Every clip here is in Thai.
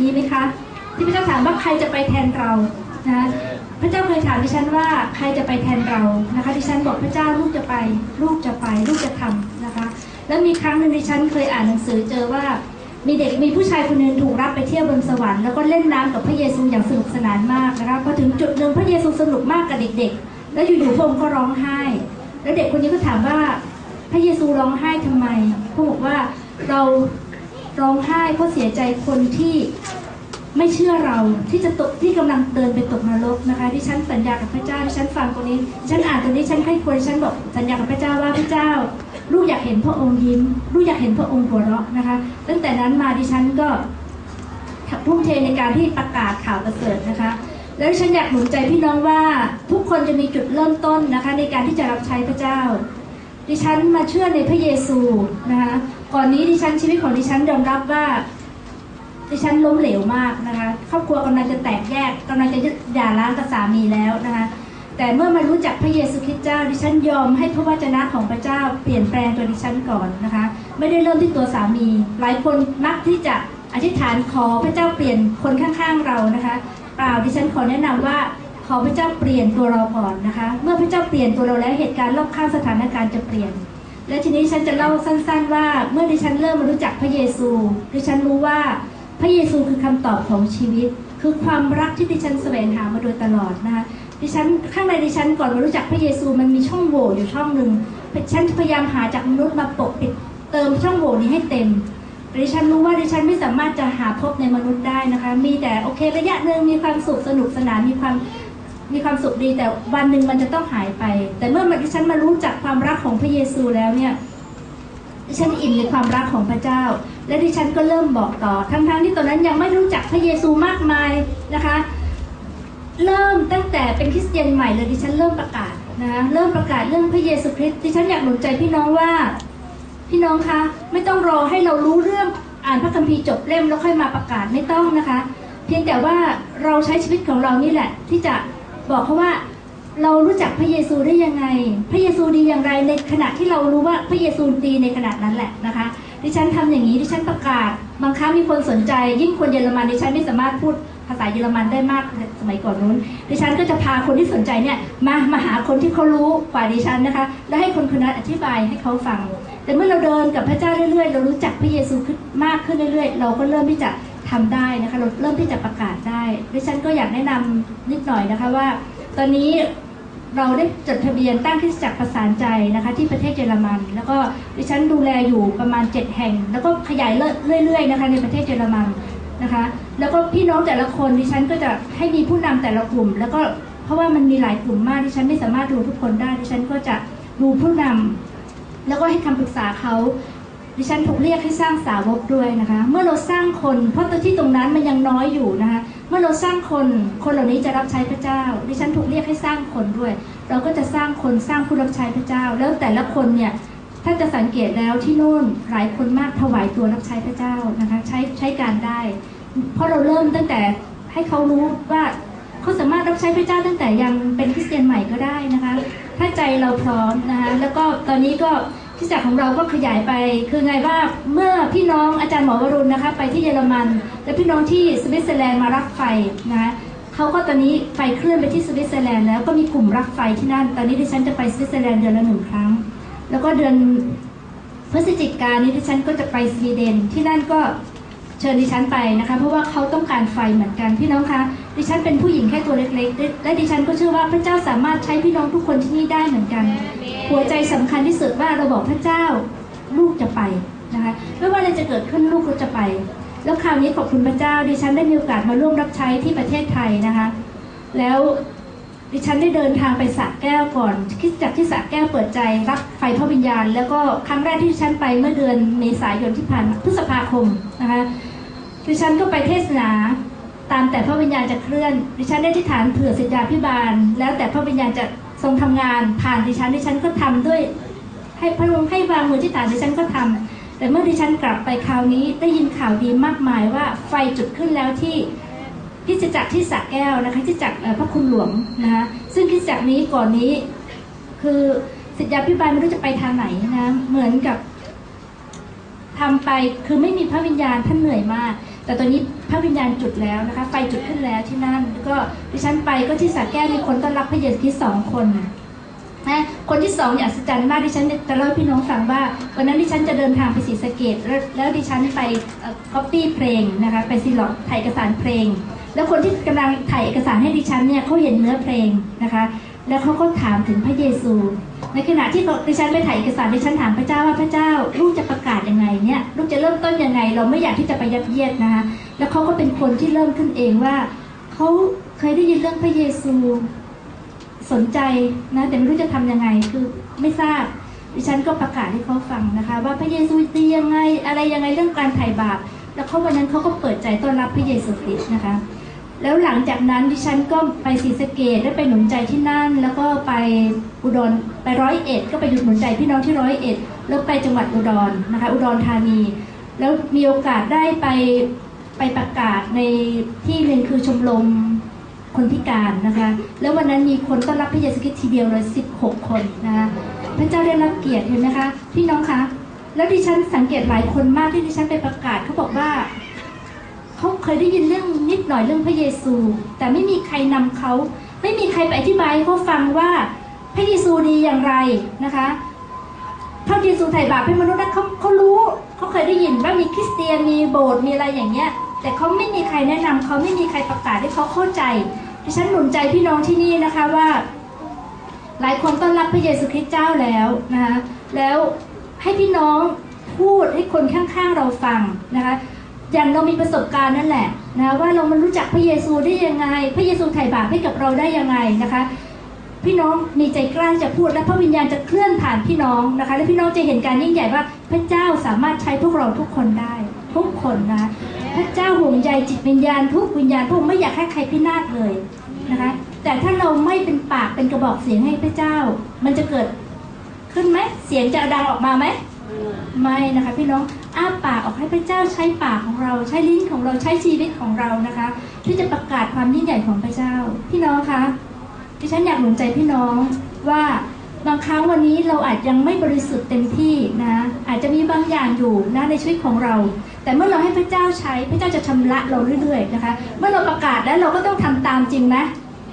มีไหมคะที่พระเจ้าถามว่าใครจะไปแทนเรานะพระเจ้าเคยถามดิฉันว่าใครจะไปแทนเรานะคะดิฉันบอกพระเจ้าลูกจะไป ลูกจะไป ลูกจะทำนะคะ แล้วมีครั้งหนึ่งดิฉันเคยอ่านหนังสือเจอว่ามีเด็กมีผู้ชายคนหนึงถูกรับไปเที่ยวบนสวรรค์แล้วก็เล่นน้ำกับพระเยซูอย่างสนุกสนานมากนะคะพอถึงจุดหนึ่งพระเยซูสนุกมากกับเด็กๆ แล้วอยู่ๆพระองค์ก็ร้องไห้ แล้วเด็กคนนี้ก็ถามว่าพระเยซูร้องไห้ทำไมพระองค์บอกว่าเรา ร้องไห้เพราะเสียใจคนที่ไม่เชื่อเราที่จะตกที่กำลังเดินไปตกนรกนะคะที่ฉันสัญญากับพระเจ้าที่ฉันฟังตรงนี้ฉันอ่านตรงนี้ฉันให้ควรฉันบอกสัญญากับพระเจ้าว่าพระเจ้า ลูกอยากเห็นพระองค์ยิ้ม ลูกอยากเห็นพระองค์หัวเราะนะคะ ตั้งแต่นั้นมาดิฉันก็ทุ่มเทในการที่ประกาศข่าวประเสริฐนะคะ แล้วดิฉันอยากหนุนใจพี่น้องว่าทุกคนจะมีจุดเริ่มต้นนะคะ ในการที่จะรับใช้พระเจ้า ดิฉันมาเชื่อในพระเยซูนะคะ ก่อนนี้ดิฉันชีวิตของดิฉันยอมรับว่า ดิฉันล้มเหลวมากนะคะครอบครัวกำลังจะแตกแยกกำลังจะหย่าร้างกับสามีแล้วนะคะแต่เมื่อมารู้จักพระเยซูคริสต์เจ้า ดิฉันยอมให้พระวจนะของพระเจ้าเปลี่ยนแปลงตัวดิฉันก่อนนะคะ ไม่ได้เริ่มที่ตัวสามี หลายคนมักที่จะอธิษฐานขอพระเจ้าเปลี่ยนคนข้างๆเรานะคะเปล่าดิฉันขอแนะนำว่าขอพระเจ้าเปลี่ยนตัวเราก่อนนะคะ เมื่อพระเจ้าเปลี่ยนตัวเราแล้วเหตุการณ์รอบข้างสถานการณ์จะเปลี่ยน และทีนี้ฉันจะเล่าสั้น ๆ ว่า เมื่อดิฉันเริ่มมารู้จักพระเยซู ดิฉันรู้ว่าพระเยซูคือคำตอบของชีวิต คือความรักที่ดิฉันแสวงหามาโดยตลอดนะคะดิฉันข้างในดิฉันก่อนมารู้จักพระเยซูมันมีช่องโหว่อยู่ช่องหนึ่งฉันพยายามหาจากมนุษย์มาปกปิดเติมช่องโหว่นี้ให้เต็มดิฉันรู้ว่าดิฉันไม่สามารถจะหาพบในมนุษย์ได้นะคะ มีแต่โอเคระยะหนึ่งมีความสุขสนุกสนานมีความ มีความสุขดีแต่วันหนึ่งมันจะต้องหายไป แต่เมื่อดิฉันมารู้จักความรักของพระเยซูแล้วเนี่ยดิฉันอิ่มในความรักของพระเจ้า และดิฉันก็เริ่มบอกต่อ ทั้งๆที่ตอนนั้นยังไม่รู้จักพระเยซูมากมายนะคะ เริ่มตั้งแต่เป็นคริสเตียนใหม่เลยดิฉันเริ่มประกาศนะเริ่มประกาศเรื่องพระเยซูคริสต์ดิฉันอยากหนุนใจพี่น้องว่า พี่น้องคะ ไม่ต้องรอให้เรารู้เรื่องอ่านพระคัมภีร์จบเล่มแล้วค่อยมาประกาศไม่ต้องนะคะ เพียงแต่ว่าเราใช้ชีวิตของเรานี่แหละ ที่จะ บอกเขาว่าเรารู้จักพระเยซูได้ยังไง พระเยซูดีอย่างไรในขณะที่เรารู้ว่าพระเยซูดีในขณะนั้นแหละนะคะ ดิฉันทำอย่างนี้ดิฉันประกาศ บางครั้งมีคนสนใจ ยิ่งคนเยอรมันดิฉันไม่สามารถพูดภาษาเยอรมันได้มากสมัยก่อนนู้น ดิฉันก็จะพาคนที่สนใจเนี่ยมามาหาคนที่เขารู้กว่าดิฉันนะคะ แล้วให้คนคนนั้นอธิบายให้เขาฟัง แต่เมื่อเราเดินกับพระเจ้าเรื่อยๆ เรารู้จักพระเยซูขึ้นมากขึ้นเรื่อยๆ เราก็เริ่มที่จะ ทำได้นะคะเราเริ่มที่จะประกาศได้ดิฉันก็อยากแนะนำนิดหน่อยนะคะว่า ตอนนี้เราได้จดทะเบียนตั้งคริสตจักรประสานใจนะคะ ที่ประเทศเยอรมัน แล้วก็ดิฉันดูแลอยู่ประมาณ 7 แห่ง แล้วก็ขยายเรื่อยๆนะคะในประเทศเยอรมันนะคะ แล้วก็พี่น้องแต่ละคนดิฉันก็จะให้มีผู้นำแต่ละกลุ่ม แล้วก็เพราะว่ามันมีหลายกลุ่มมากดิฉันไม่สามารถดูทุกคนได้ดิฉันก็จะดูผู้นำแล้วก็ให้คำปรึกษาเขา ดิฉันถูกเรียกให้สร้างสาวกด้วยนะคะ เมื่อเราสร้างคน เพราะตัวที่ตรงนั้นมันยังน้อยอยู่นะคะ เมื่อเราสร้างคน คนเหล่านี้จะรับใช้พระเจ้า ดิฉันถูกเรียกให้สร้างคนด้วย เราก็จะสร้างคนสร้างผู้รับใช้พระเจ้า แล้วแต่ละคนเนี่ยถ้าจะสังเกตแล้วที่นู่นหลายคนมากถวายตัวรับใช้พระเจ้านะคะ ใช้ใช้การได้ เพราะเราเริ่มตั้งแต่ให้เขารู้ว่าเขาสามารถรับใช้พระเจ้าตั้งแต่ยังเป็นคริสเตียนใหม่ก็ได้นะคะ ถ้าใจเราพร้อมนะคะแล้วก็ตอนนี้ก็ คริสตจักรของเราก็ขยายไป คือไงว่าเมื่อพี่น้องอาจารย์หมอวรุณนะคะไปที่เยอรมัน และพี่น้องที่สวิตเซอร์แลนด์มารับไฟนะคะเขาก็ตอนนี้ไฟเคลื่อนไปที่สวิตเซอร์แลนด์แล้วก็มีกลุ่มรับไฟที่นั่น ตอนนี้ดิฉันจะไปสวิตเซอร์แลนด์เดือนละหนึ่งครั้ง แล้วก็เดือนพฤศจิกายนนี้ดิฉันก็จะไปสวีเดนที่นั่นก็เชิญดิฉันไปนะคะ เพราะว่าเขาต้องการไฟเหมือนกันพี่น้องคะ ดิฉันเป็นผู้หญิงแค่ตัวเล็กๆ และดิฉันก็เชื่อว่าพระเจ้าสามารถใช้พี่น้องทุกคนที่นี่ได้เหมือนกัน หัวใจสำคัญที่สุดว่าเราบอกพระเจ้าลูกจะไปนะคะไม่ว่าอะไรจะเกิดขึ้นลูกก็จะไป แล้วคราวนี้ขอบคุณพระเจ้า ดิฉันได้มีโอกาสมาร่วมรับใช้ที่ประเทศไทยนะคะ แล้วดิฉันได้เดินทางไปสระแก้วก่อนคริดจากที่สระแก้วเปิดใจรับไฟพระวิญญาณ แล้วก็ครั้งแรกที่ดิฉันไปเมื่อเดือนเมษายนที่ผ่านมาพฤษภาคมนะคะดิฉันก็ไปเทศนา ตามแต่พระวิญญาณจะเคลื่อน ดิฉันได้ที่ฐานเผื่อสิทธาพิบาล แล้วแต่พระวิญญาณจะทรงทำงานผ่านดิฉันดิฉันก็ทำด้วย ให้พระองค์ให้วางมือที่ฐานดิฉันก็ทำแต่เมื่อดิฉันกลับไปคราวนี้ได้ยินข่าวดีมากมายว่าไฟจุดขึ้นแล้วที่คริสตจักที่สระแก้วนะคะคริสตจักพระคุณหลวงนะคะซึ่งคริสตจักนี้ก่อนนี้ คือสิทธาพิบาลไม่รู้จะไปทางไหนนะเหมือนกับทำไปคือไม่มีพระวิญญาณท่านเหนื่อยมาก แต่ตอนนี้พระวิญญาณจุดแล้วนะคะ ไฟจุดขึ้นแล้วที่นั่น ก็ดิฉันไปก็ที่สระแก้วมีคนต้อนรับพระเยซูคริสองคนนะคนที่สองเนี่ยอัศจรรย์มากดิฉันจะเล่าพี่น้องฟังว่าวันนั้นดิฉันจะเดินทางไปศรีสะเกดแล้วแล้วดิฉันไปก๊อปปี้เพลงนะคะไปซีล็อกถ่ายเอกสารเพลง แล้วคนที่กำลังถ่ายเอกสารให้ดิฉันเนี่ยเขาเห็นเนื้อเพลงนะคะ แล้วเขาก็ถามถึงพระเยซู ในขณะที่ดิฉันไปถ่ายเอกสารดิฉันถามพระเจ้าว่าพระเจ้าลูกจะประกาศยังไงเนี่ยลูกจะเริ่มต้นยังไง เราไม่อยากที่จะไปยัดเยียดนะคะแล้วเขาก็เป็นคนที่เริ่มขึ้นเองว่าเขาเคยได้ยินเรื่องพระเยซูสนใจนะแต่ไม่รู้จะทำยังไงคือไม่ทราบดิฉันก็ประกาศให้เขาฟังนะคะ ว่าพระเยซูดียังไง อะไรยังไงเรื่องการไถ่บาปแล้วเขาวันนั้นเขาก็เปิดใจต้อนรับพระเยซูคริสต์นะคะ แล้วหลังจากนั้นดิฉันก็ไปศรีสะเกดได้ไปหนุนใจที่นั่น แล้วก็ไปอุดรไปร้อยเอ็ดก็ไปหนุนใจพี่น้องที่ร้อยเอ็ดแล้วไปจังหวัดอุดรนะคะ อุดรธานี แล้วมีโอกาสได้ไปไปประกาศในที่หนึ่งคือชมรมคนพิการนะคะ แล้ววันนั้นมีคนต้อนรับพระเยซูคริตทีเดียวเลย 16 คนนะคะพระเจ้าได้รับเกียรติเห็นไหมคะ พี่น้องคะ แล้วดิฉันสังเกตหลายคนมากที่ดิฉันไปประกาศเขาบอกว่า เขาเคยได้ยินเรื่องนิดหน่อยเรื่องพระเยซู แต่ไม่มีใครนำเขา ไม่มีใครไปอธิบายให้เขาฟังว่าพระเยซูดีอย่างไรนะคะพระเยซูไถ่บาปให้มนุษย์นะเขาเขารู้เขาเคยได้ยินว่ามีคริสเตียนมีโบสถ์มีอะไรอย่างเงี้ย แต่เขาไม่มีใครแนะนำเขาไม่มีใครประกาศให้เขาเข้าใจดิฉันหนุนใจพี่น้องที่นี่นะคะว่า หลายคนต้อนรับพระเยซูคริสต์เจ้าแล้วนะคะแล้วให้พี่น้องพูดให้คนข้างๆเราฟังนะคะ อย่างเรามีประสบการณ์นั่นแหละนะว่าเรามันรู้จักพระเยซูได้ยังไง พระเยซูไถ่บาปให้กับเราได้ยังไงนะคะ พี่น้องมีใจกล้าจะพูดและพระวิญญาณจะเคลื่อนผ่านพี่น้องนะคะ และพี่น้องจะเห็นการยิ่งใหญ่ว่าพระเจ้าสามารถใช้พวกเราทุกคนได้ ทุกคนนะ พระเจ้าห่วงใยจิตวิญญาณ ทุกวิญญาณพระองค์ไม่อยากให้ใครพินาศเลยนะคะ แต่ถ้าเราไม่เป็นปากเป็นกระบอกเสียงให้พระเจ้า มันจะเกิดขึ้นไหมเสียงจะดังออกมาไหมไม่นะคะ พี่น้อง อ้าปากออกให้พระเจ้าใช้ปากของเรา ใช้ลิ้นของเราใช้ชีวิตของเรานะคะ ที่จะประกาศความยิ่งใหญ่ของพระเจ้า พี่น้องคะดิฉันอยากหนุนใจพี่น้องว่าบางครั้งวันนี้เราอาจยังไม่บริสุทธิ์เต็มที่นะอาจจะมีบางอย่างอยู่นะในชีวิตของเรา แต่เมื่อเราให้พระเจ้าใช้พระเจ้าจะชำระเราเรื่อยๆนะคะ เมื่อเราประกาศแล้วเราก็ต้องทำตามจริงนะ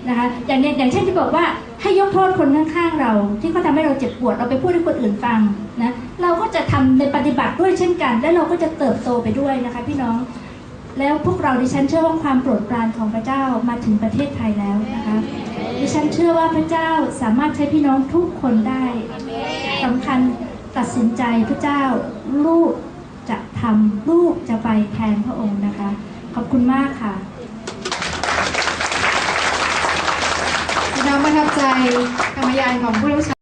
นะคะอย่างเนี้ยอย่างเช่นที่บอกว่าให้ยกโทษคนข้างๆเรา ที่เขาทำให้เราเจ็บปวดเราไปพูดให้คนอื่นฟังนะเราก็จะทำในปฏิบัติด้วยเช่นกัน และเราก็จะเติบโตไปด้วยนะคะ พี่น้อง แล้วพวกเราดิฉันเชื่อว่าความโปรดปรานของพระเจ้ามาถึงประเทศไทยแล้วนะคะดิฉันเชื่อว่าพระเจ้าสามารถใช้พี่น้องทุกคนได้สำคัญตัดสินใจพระเจ้าลูกจะทำลูกจะไปแทนพระองค์นะคะ ขอบคุณมากค่ะ พี่น้อง ประทับใจธรรมยานของผู้รับใช้